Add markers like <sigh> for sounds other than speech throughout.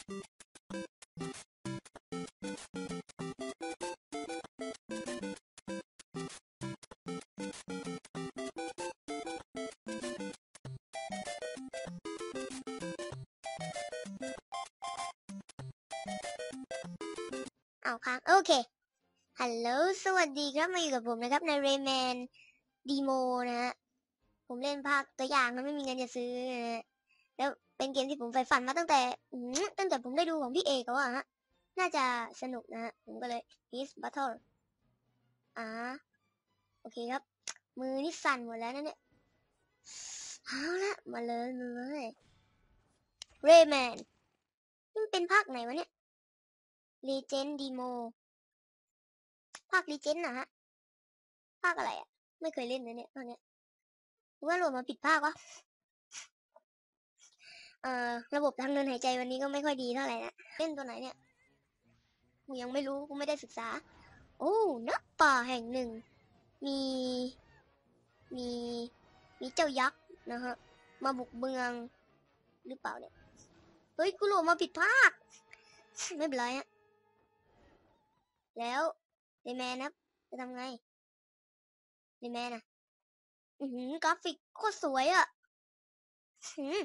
เอาค้างโอเค ฮัลโหล สวัสดีครับ มาอยู่กับผมนะครับ ใน Rayman Demo นะฮะ ผมเล่นภาคตัวอย่างมันไม่มีเงินจะซื้อนะฮะ แล้วเป็นเกมที่ผมใฝ่ฝันมาตั้งแต่ตั้งแต่ผมได้ดูของพี่เอกวอะฮะ น่าจะสนุกนะฮะ ผมก็เลย Peace Battle อ่า โอเคครับ มือนี่สั่นหมดแล้วนะเนี่ย เอาละมาเลยมาเลย Rayman นี่เป็นภาคไหนวะเนี่ย Legend Demo ภาค Legend นะฮะ ภาคอะไรอะไม่เคยเล่นนะเนี่ยภาคเนี้ยว่าโหลดมาผิดภาควะ ระบบทางเดินหายใจวันนี้ก็ไม่ค่อยดีเท่าไหร่นะเล่นตัวไหนเนี่ยกูยังไม่รู้กูไม่ได้ศึกษา โอ้ณป่าแห่งหนึ่ง มี มี มีเจ้ายักษ์นะฮะ มาบุกเมือง หรือเปล่าเนี่ย เฮ้ยกูโหลดมาผิดภาคไม่เป็นไรฮะ แล้วเดแมนครับจะทำไงเดแมนอะอือหือกราฟิกโคตรสวยอะหืม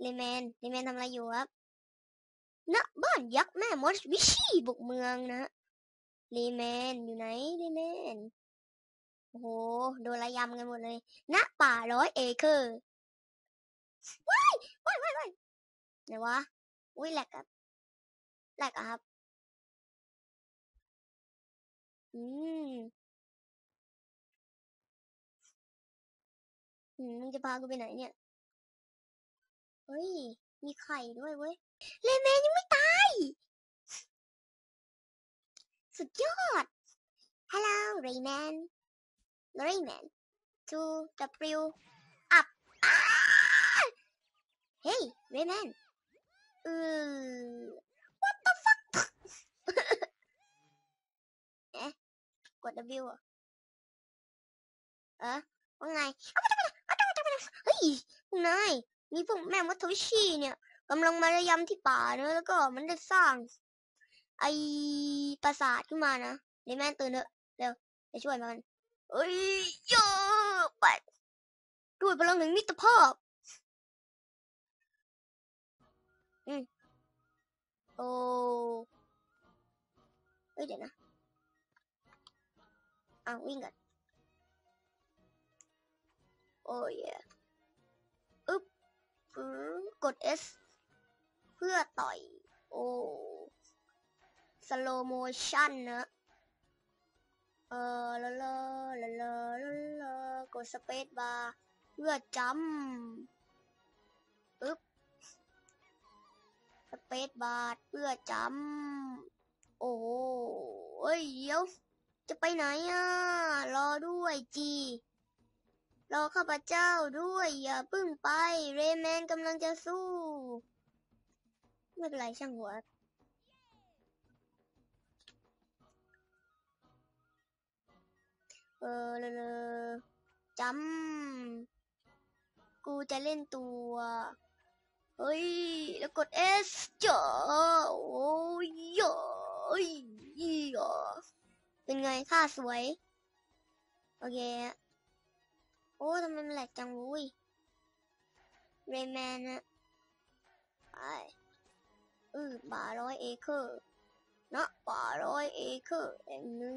เลแมนเลแมนทำอะไรอยู่ครับณบ้านยักษ์แม่มดวิชีบุกเมืองนะเลแมนอยู่ไหนเลแมนโอ้โหโดนระยำกันหมดเลยณป่าร้อยเอเคอร์ว้ายว้ายว้ายว้ายไหนวะอุ้ยแหลกอะแหลกอะครับอืมอืมมึงจะพากูไปไหนเนี่ย เฮ้ย มีไข่ด้วยเว้ย เลแมนยังไม่ตาย สุดยอด Hello Rayman Rayman to W up อ้า Hey Rayman เออ What the fuck เอ๊ะกด W เหรอเอะว่าไงเฮ้ยนาย มีพวกแม่มดทวิชีเนี่ยกำลังมาระยำที่ป่าเนอะแล้วก็มันได้สร้าง ไอปราสาทขึ้นมานะเดี๋ยวแม่ตื่นเถอะเร็วไปช่วยมันเอ้ยเยอะไปด้วยพลังแห่งมิตรภาพอืมโอ้เฮ้ยเดี๋ยวนะอ้าววิ่งก่อนโอ้ย ด S เพื่อต่อย โอ้สโลโมชั่นนะเออละละละละละละกดสเปซบาร์เพื่อจัมอึ๊บสเปซบาร์เพื่อจัมโอ้ยเดี๋ยว จะไปไหนอะ รอด้วยจี รอข้าพเจ้าด้วย อย่าพึ่งไป เรแมนกำลังจะสู้ ไม่เป็นไรช่างหัวเออเลอจำกูจะเล่นตัว เฮ้ย แล้วกด S จ้าโอ้ยยเอ้ยยเป็นไงท่าสวย โอเค โอ้ทำไมมันแหลกจังวุ้ยเรแมนนะไปเออป่าร้อยเอเคอร์นะป่าร้อยเอเคอร์แห่งหนึ่ง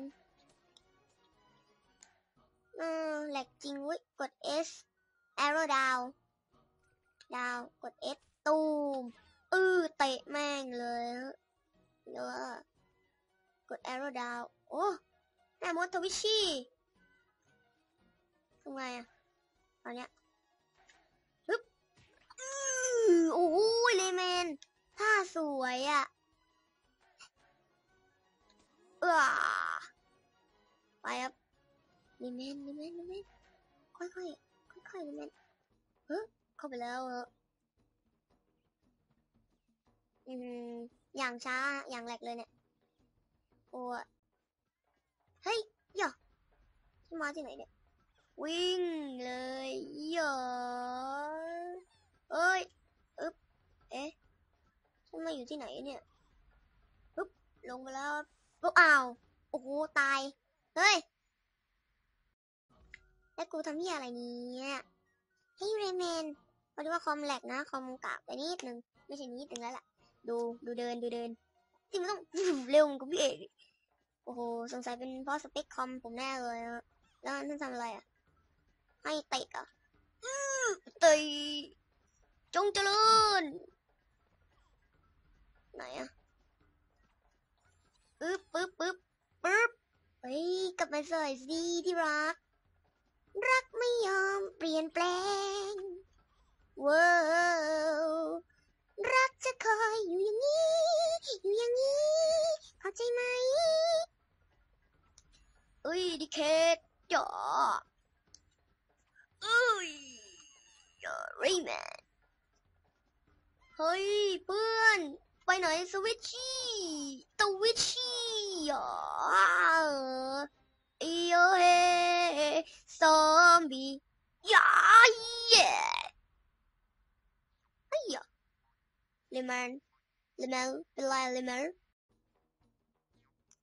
เออแหลกจริงวุ้ยกด S arrow down ดาวกด S ตูมเออเตะแม่งเลยเนอะกด arrow down โอ้แม่มดทวิชีทำไงอะ ตอนเนี้ยฮึบอื้อโอ้โหเลแมนท่าสวยอะเออไปครับเลแมนเลแมนเลแมนค่อยค่อยค่อยค่อยๆเลแมนเฮ้ยเข้าไปแล้วเหรออืมอย่างช้าอย่างแหลกเลยเนี่ยโอ้ยเฮ้ยย่อที่มาที่ไหนเนี่ย วิ่งเลยย่อเอ้ยอึ๊บเอ๊ะฉันมาอยู่ที่ไหนเนี่ยปุ๊บลงไปแล้วปุ๊บอ้าวโอ้โหตายเฮ้ยแล้วกูทำเหี้ยอะไรเนี่ยเฮ้ยเรแมนพอดีว่าคอมแหลกนะคอมกากไปนิดนึงไม่ใช่นิดนึงแล้วล่ะดูดูเดินดูเดินที่มันต้องเร็วกว่าพี่เอกอีกโอ้โหสงสัยเป็นเพราะสเปคคอมผมแน่เลยอะแล้วนั่นทำอะไรอะ ให้เตะอะเตะจงเจริญ ไหนอะปึ๊บปึ๊บปึ๊บปึ๊บเฮ้ยกลับมาสวยสิที่รัก รักไม่ยอมเปลี่ยนแปลงว้าวรักจะคอยอยู่อย่างนี้ อยู่อย่างนี้ เข้าใจไหมเอ้ยดิเคทจ๋าเอ้ย อย่ารีแมนเฮ้ยเพื่อนไปไหนสวิตชี่ตวิชชี่อะอีโอเฮซอมบี้ยาเย่ไอ้ยะเลมอนเลมอนเป็นไรเลมอน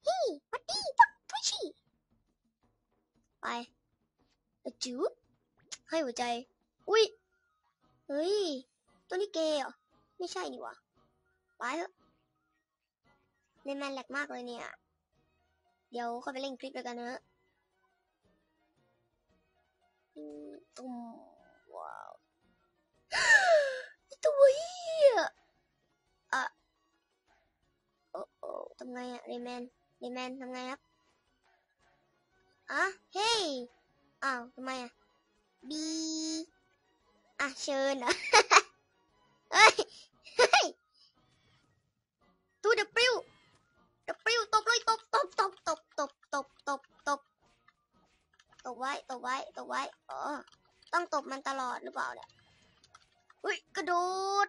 เฮ้ยวัดดีตักทวิชชี่ไปอะจูบให้หัวใจ อุ้ย เฮ้ย ตัวนี้เกย์เหรอ ไม่ใช่นี่วะไปเถอะเล่นแมนแหลกมากเลยเนี่ย เดี๋ยวเข้าไปเล่นคลิปแล้วกันนะอืมตุ้มว้าวตัวเฮียอะโอ้โอ้ทำไงอะเรแมนเรแมนทำไงครับอะเฮ้ยอ้าวทำไมอะบี อะเชิญเฮ้ยเฮ้ยตูเดปิวเดปิวตบเลยตบตบตบตบตบตบตบตบตบไว้ตบไว้ตบไว้อ๋อต้องตบมันตลอดหรือเปล่าเนี่ยเฮ้ยกระโดด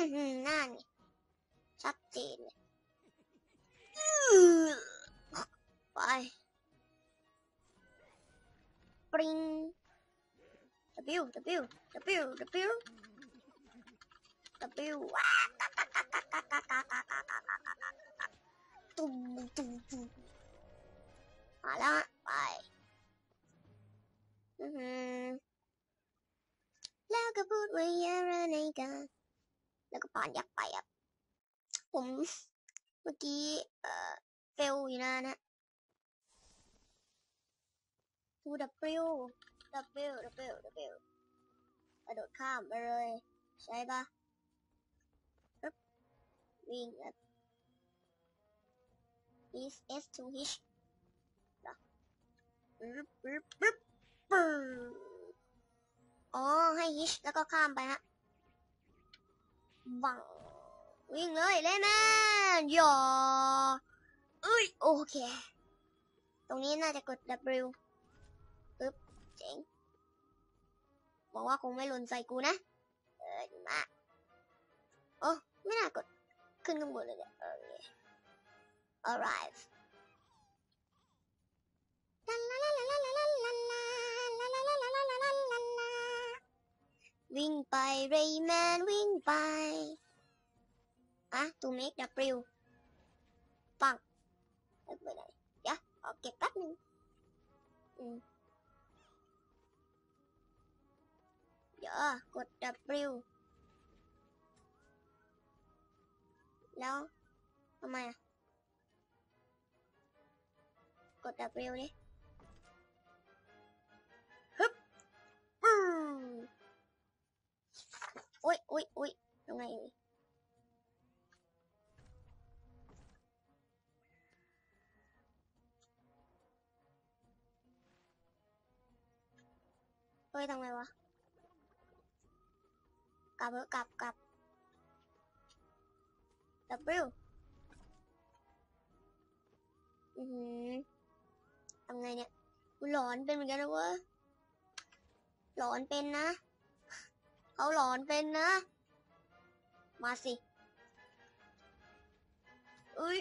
<laughs> うんうん、なーに。さっきね。うー怖い。ブリン。The bill, the bill, the bill, the bill. The bill. わードゥンドゥンドゥン。あら、はい。うん。Like mm-hmm. a boot when you're. แล้วก็ปานยักษ์ไปอะผมเมื่อกี้เอ่อเฟลอยู่นานนะ2 W W W W กระโดดข้ามไปเลย ใช่ปะปึ๊บวิ่งแบบ is S to H หรอปึ๊บปึ๊บปึ๊บปึ๊บอ๋อ ให้ H แล้วก็ข้ามไปฮะ บัง วิ่งเลยเลยแมนย่อเอ้ยโอเค ตรงนี้น่าจะกด W ปึ๊บเจ๋งบอกว่าคงไม่หล่นใส่กูนะ เออมาโอ้ไม่น่ากดขึ้นข้างบนเลยเนี่ยโอเค arrive วิ่งไปเรย์แมนวิ by ah to make the brew bằng dạ ok, tắt đi. Ừ. dạ cột the brew đâu không mày đi. ยอุ้ยอุ้ยทำไงเอ่ยเฮ้ยทำไงวะ กลับเถอะกลับกลับ W อือหือทำไงเนี่ยกูหลอนเป็นเหมือนกันนะเว้ยหลอนเป็นนะ เขาหลอนเป็นนะ มาสิอุ้ย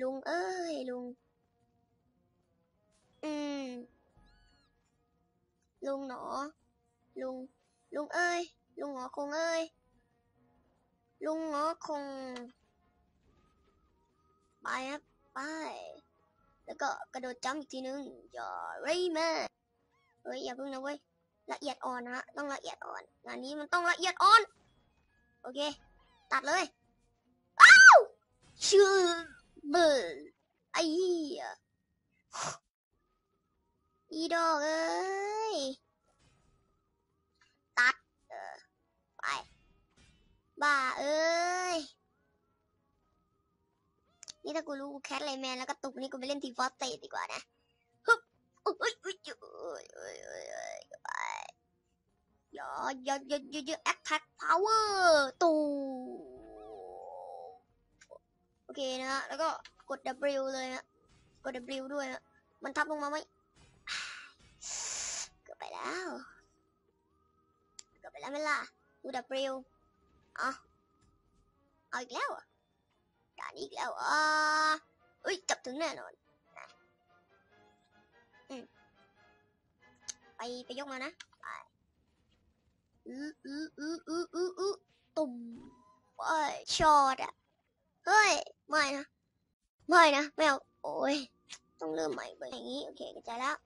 ลุงเอ้ย ลุง อืม ลุงหนอ ลุง ลุงเอ้ย ลุงหงอคงเอ้ย ลุงหงอคง ไปครับ ไป แล้วก็กระโดดจ้ำอีกทีนึงอย่าเร่แม่เฮ้ย อย่าเพิ่งนะเว้ย ละเอียดอ่อนนะฮะต้องละเอียดอ่อน งานนี้มันต้องละเอียดอ่อน โอเค ตัดเลยอ้าวชื่อเบอร์ไอ้เหี้ยอีดอกเอ้ยตัดเออไปบ้าเอ้ยนี่ถ้ากูรู้กูแคทไลแมนแล้วก็ตุกนี่กูไปเล่นทีฟอสเตดดีกว่านะฮึบอุ้ยอุ้ยอุ้ยอุ้ยอุ้ยอุ้ยาอยอยอยอยแอคแท็กพาวเวอร์ตูโอเคนะฮะ แล้วก็กด W เลยฮะกด W ด้วยฮะมันทับลงมาไหมเกือบไปแล้ว เกือบไปแล้วไม่ล่ะดู W เอาเอาอีกแล้วเหรอะด่านอีกแล้วอะเอ้ย จับถึงแน่นอนไป ไปยกมานะ อืออืออืออืออืออือตุ่มไปช็อตอะเฮ้ย ไม่นะ ไม่นะไม่เอาโอ้ย ต้องเริ่มใหม่ไปอย่างนี้ โอเคเข้าใจแล้ว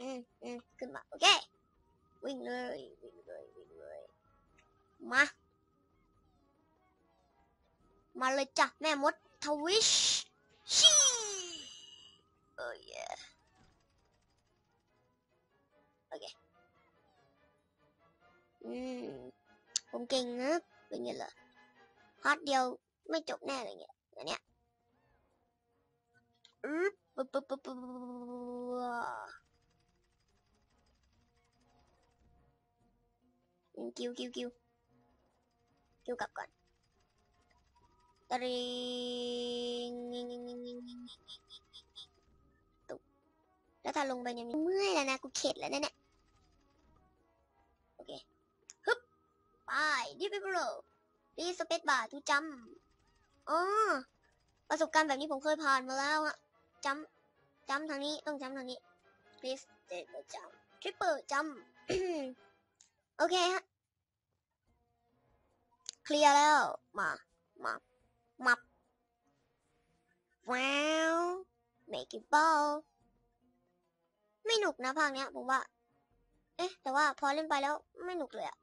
อืมอืมขึ้นมา โอเค วิ่งเลย วิ่งเลย วิ่งเลย มา มาเลยจ้ะ แม่มดทวิช เก่งนะเป็นไงล่ะพาร์ทเดียวไม่จบแน่เลยเนี่ยอันเนี้ยอึ๊บปึ๊บปึ๊บปึ๊บปุ๊บกิวกิวกิวกิวกลับก่อนตริงตุกแล้วถ้าลงไปเนี่ยเมื่อยแล้วนะ กูเข็ดแล้วนะเนี่ย ไปดิฟฟิโรรีสเปซบาร์ทูจัมอ๋อประสบการณ์แบบนี้ผมเคยผ่านมาแล้วอะจัมจัมทางนี้ต้องจัมทางนี้ please เด็ดจัมทริปเปิลจัมโอเคฮะเคลียร์แล้วมามามาว้าว make it ball ไม่หนุกนะภาคเนี้ยผมว่า เอ๊ะ แต่ว่าพอเล่นไปแล้วไม่หนุกเลยอะ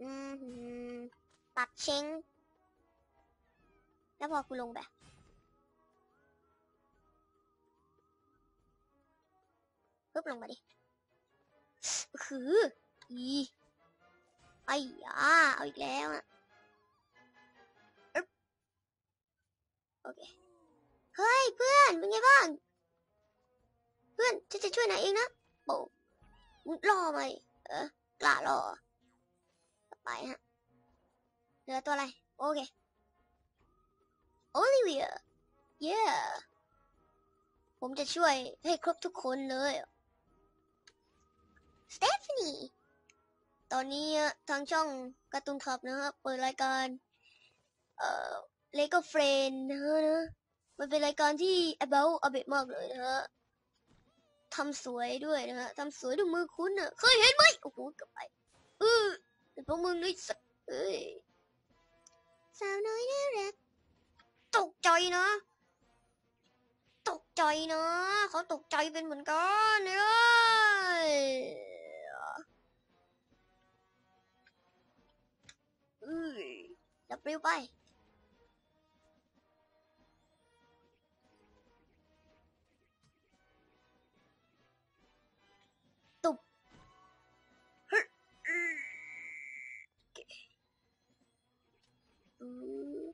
อืมหืมตัดเชงแล้วพอกูลงไปปึ๊บลงมาดิ คืออีไอ้ยาเอาอีกแล้วอะโอเค เฮ้ยเพื่อนเป็นไงบ้าง เพื่อนฉันจะช่วยนายเองนะโบมึงรอไหมเออกล้ารอ ไปฮะ เหลือตัวอะไร โอเค โอลิเวีย เย้ผมจะช่วยให้ครบทุกคนเลยสเตฟานีตอนนี้ทางช่องการ์ตูนขับนะฮะเปิดรายการ เอ่อเลโก้เฟรนนะฮะมันเป็นรายการที่ about a bit มากเลยนะฮะทำสวยด้วยนะฮะทำสวยด้วยมือคุณนะเคยเห็นไหมโอ้โหเกับไปเออ เป็นพวกมึงนี่สักเอ้ยสาวน้อยน่ารักตกใจนะ ตกใจนะเขาตกใจเป็นเหมือนกันเลยเอ้ยดับเบิลไป you.